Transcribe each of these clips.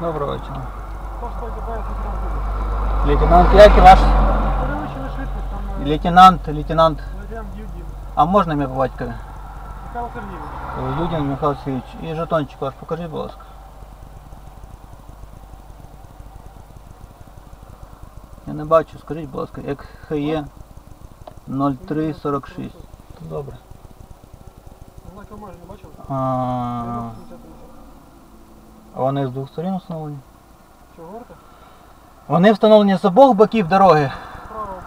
Доброго вечора. Тож так добавити транспорт. Лейтенант, як і ваш? Перевищили швидкість, там е, Лейтенант, лейтенант. Лейтенант Юдін. А можна ім'я по батькові? Михайло Сергійович. Людін Михайло Сергійович. І жетончик ваш, покажіть, будь ласка. Я не бачу, скажіть, будь ласка, як ХЕ 0346. Добре. Знак обмеження бачили? А, 90-53. А вони з двох сторін встановлені? Що говорите? Вони встановлені з обох боків дороги. Право робити.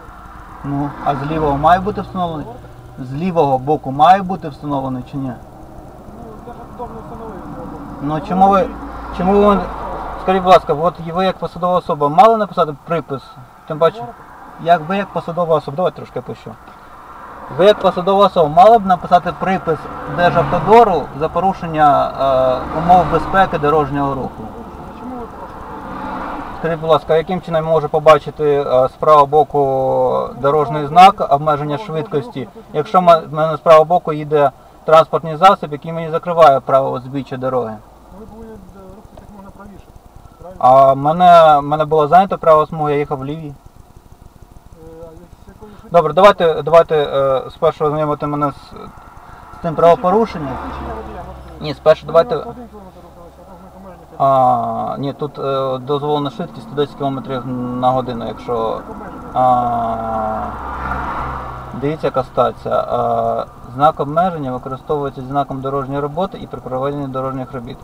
Ну, а з лівого має бути встановлений? Говорите? З лівого боку має бути встановлений чи ні? Ну, даже удобно встановили. Ну чому ви. Чому ви. Скажіть, будь ласка, от ви як посадова особа мали написати припис? Тим паче, як ви як посадова особа, давайте трошки пишу. Ви як посадова особа мали б написати припис Державтодору за порушення е, умов безпеки дорожнього руху. Скажіть, будь ласка, яким чином я можу побачити е, з правого боку дорожній знак обмеження швидкості, якщо в мене з правого боку їде транспортний засіб, який мені закриває право узбіччя дороги? Ви? А мене, мене було зайнято право смуги, я їхав в лівій. Е, а з якою швидкістю? Добре, давайте, давайте е, спершу ознайомити мене з, тим правопорушенням. Ні, спершу давайте. 91 кілометр рухалися, а там знак обмеження 50. А, ні, тут е, дозволена швидкість 110 км на годину, якщо. А, дивіться, яка стація. А, знак обмеження використовується зі знаком дорожньої роботи і при проведенні дорожніх робіт.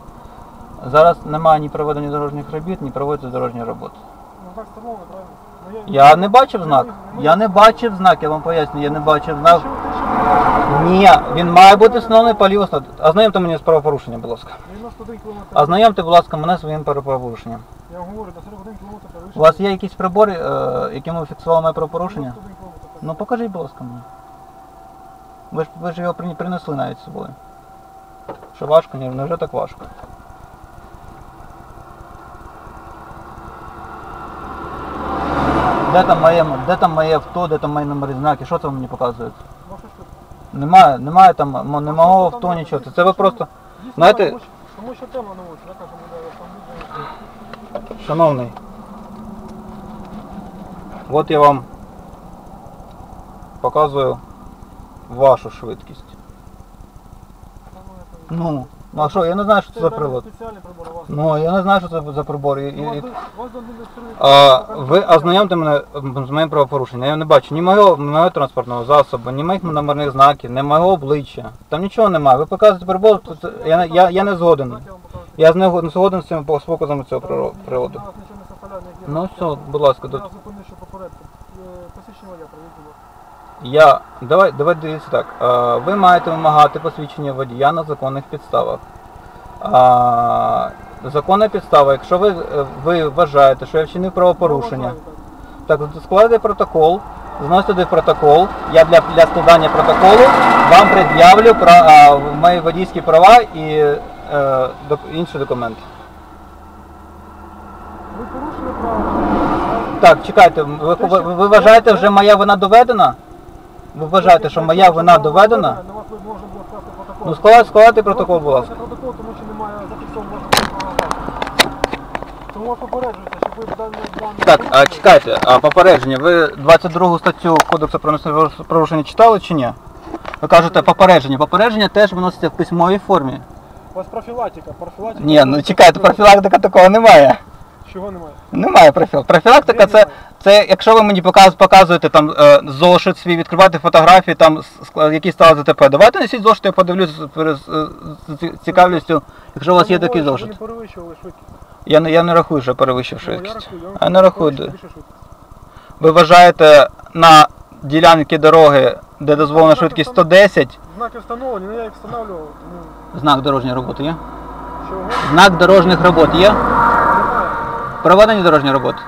Зараз немає ні проведення дорожніх робіт, ні проводиться дорожні роботи. Ну, знак встановлений, правильно? Я не бачив знак. Я не бачив знак, я вам поясню, я не бачив знак. Ні, він має бути встановлений по ліву сторону. Ознайомте мені з правопорушенням, будь ласка. 91 кілометр. Ознайомте, будь ласка, мене своїм правопорушенням. Я вам говорю, до 41 кілометр перевищили. У вас є якісь прибори, е, якими ви фіксували моє правопорушення? 91 кілометр. Ну покажіть, будь ласка, мені. Ви ж, ви ж його прині- принесли навіть з собою. Що важко? Ні, невже так важко? Де там моє, де там моє авто, де там мої номери знаки, що це ви мені показуєте? Немає, немає там не мого авто, нічого. Це, ви просто. Знаєте- тому що- Тому що тема на вулиці, я кажу, буде автомобіль. Шановний. От я вам показую вашу швидкість. Ну, ну а що, я не знаю, що це за прилад. Спеціальний прибор у вас. Ну, я не знаю, що це за прибор. І, і, Ну, і- вас до А, ви ознайомте мене з моїм правопорушенням. Я не бачу ні мого, мого транспортного засобу, ні моїх номерних знаків, ні мого обличчя. Там нічого немає. Ви показуєте прибор, то це- я, не- я, я не згоден. Я. Я з не не згоден з цим з показами цього Зараз приро- приладу. для нічого не составляє, ніякі Ну все, будь ласка, Я тут. зупинив, що попередку. Е, Посвідчення будь ласка. Я. Давай, давай дивіться так. А, ви маєте вимагати посвідчення водія на законних підставах. А, законна підстава, якщо ви, ви вважаєте, що я вчинив правопорушення, так. так складайте протокол, зносите протокол. Я для, для складання протоколу вам пред'явлю про, а, мої водійські права і е, док, інші документи. Ви порушили право. Так, чекайте, ви, ви, ви вважаєте, вже моя вина доведена? Ви вважаєте, що моя вина доведена? На вас було скласти протокол. Ну складайте, складайте протокол, будь ласка. Протокол, тому що немає зафіксованого вашого права. Тому вас попереджується, щоб ви дані дані... Так, а чекайте, а попередження, ви 22 статтю Кодексу про адміністративне правопорушення читали чи ні? Ви кажете попередження. Попередження теж виноситься в письмовій формі. У вас профілактика, профілактика. Ні, ну чекайте, профілактика такого немає. Чого немає? Немає профіл. Профілактика це, це якщо ви мені показ, показуєте там е, зошит свій, відкривати фотографії, там ск- які стали ЗТП. Давайте несіть зошит, я подивлюсь з, з, з ці- цікавістю, якщо у вас є Ви такий зошит. не перевищували швидкість. Я не, я не рахую, що перевищив Ну, я швидкість. рахую, я Я не рахую. де- більше швидкість. Ви вважаєте на ділянці дороги, де дозволена швидкість 110, Знаки встановлені, але я їх встановлював, тому знак дорожньої роботи є? чого Знак дорожніх робот є? Проведені дорожні роботи?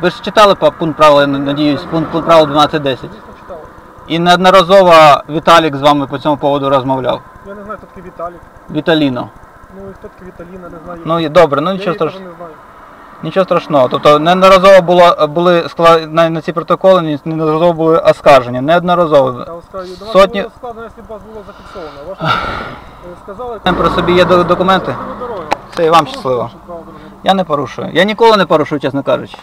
Ви ж читали по пункт правил, я надіюсь, пункт, пункт правил 12.10. І неодноразово Віталік з вами по цьому поводу розмовляв. Я не знаю, хто такий Віталік. Віталіно. Ну і хто такий Віталіна, не знаю. Ну і добре, ну нічого страшного. Нічого страшного. Тобто неодноразово було були скла- на, на ці протоколи, неодноразово були оскаржені. Неодноразово. Я вам скажу, до вас Сотні- було складно, якщо б вас було зафіксовано. Ваше е, сказали, Про собі є до- документи. дороги. Все, і вам щасливо. Порушили право дорожнього руху. Я не порушую. Я ніколи не порушую, чесно кажучи.